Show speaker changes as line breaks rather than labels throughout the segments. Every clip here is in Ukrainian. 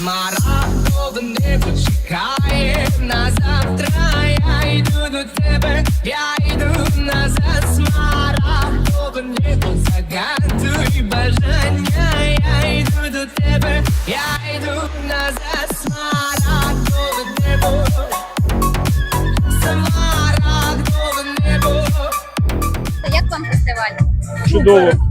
Смарагдове небо чекає на завтра. Я йду до тебе, я йду назад. Смарагдове небо загадуй бажання. Я йду до тебе, я йду назад. Смарагдове небо. Небо.
Як вам фестиваль?
Чудово.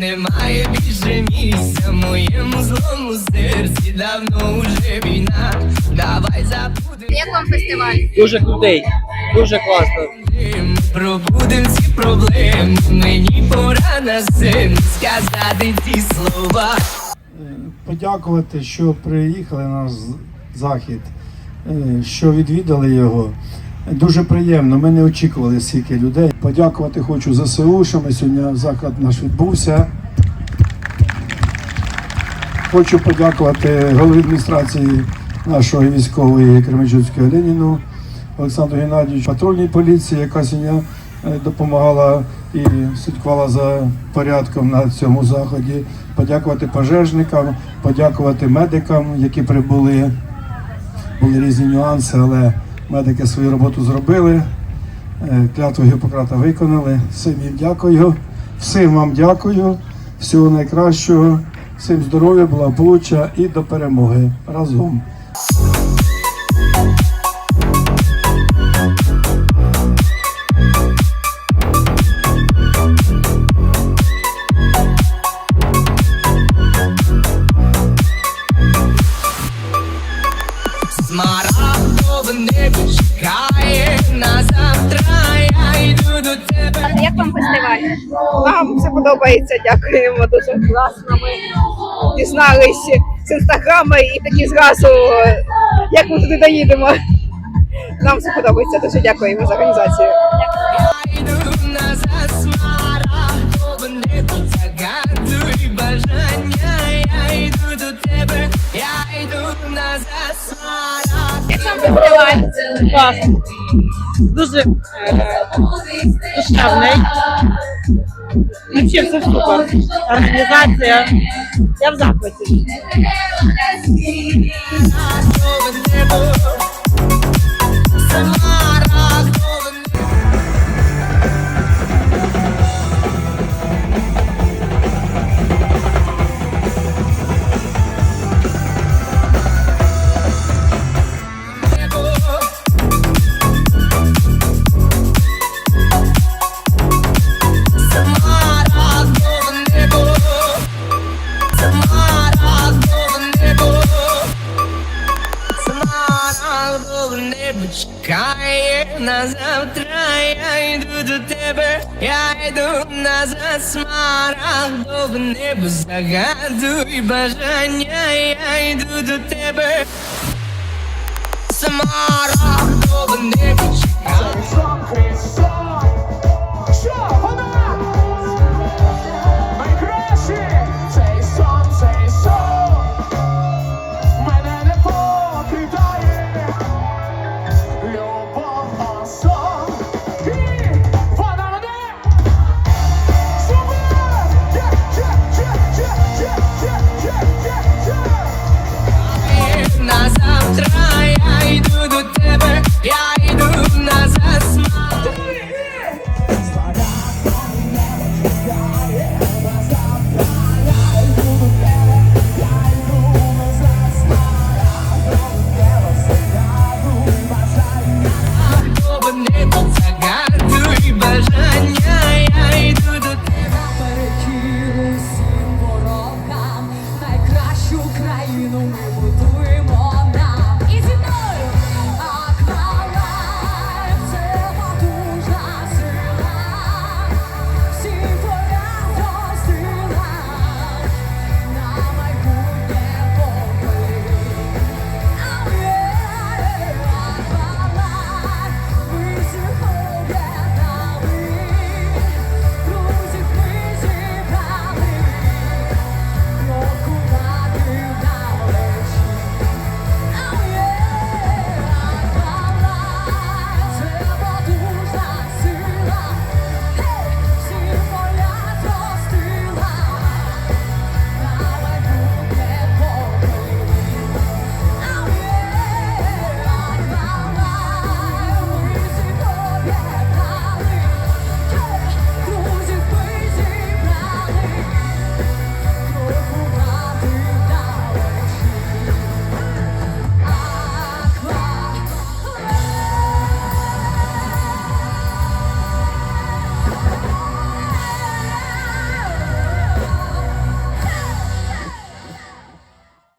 Немає більше місця моєму злому серці давно уже війна. Давай забудемо,
Як вам фестиваль?
Дуже крутий, дуже класно.
пробудем всі проблеми. Мені пора на сцену сказати ці слова.
подякувати, що приїхали на захід, е, що відвідали його. Дуже приємно. Ми не очікували стільки людей. Подякувати хочу ЗСУ, що ми сьогодні захід наш відбувся. Хочу подякувати голові адміністрації нашої військової Кременчуцької Леніну Олександру Геннадійовичу, патрульній поліції, яка сьогодні е, допомагала і слідкувала за порядком на цьому заході. Подякувати пожежникам, подякувати медикам, які прибули. Були різні нюанси, але медики свою роботу зробили. Е, Клятву Гіппократа виконали. Всім їм дякую. Всім вам дякую. Всього найкращого. Всім здоров'я, благополуччя і до перемоги разом.
Смарагдове
Нам все подобається, дякуємо дуже класно. Ми дізналися з інстаграма і такі зразу, як ми туди доїдемо. Нам все подобається. Дуже дякуємо за організацію.
Класно. Дуже е, душевний. Взагалі все супер. Організація. Я в захваті.
Чекає на завтра. Я йду до тебе, я йду назад. Смарагдове небо загадуй бажання. Я йду до тебе. Смарагдове небо чекає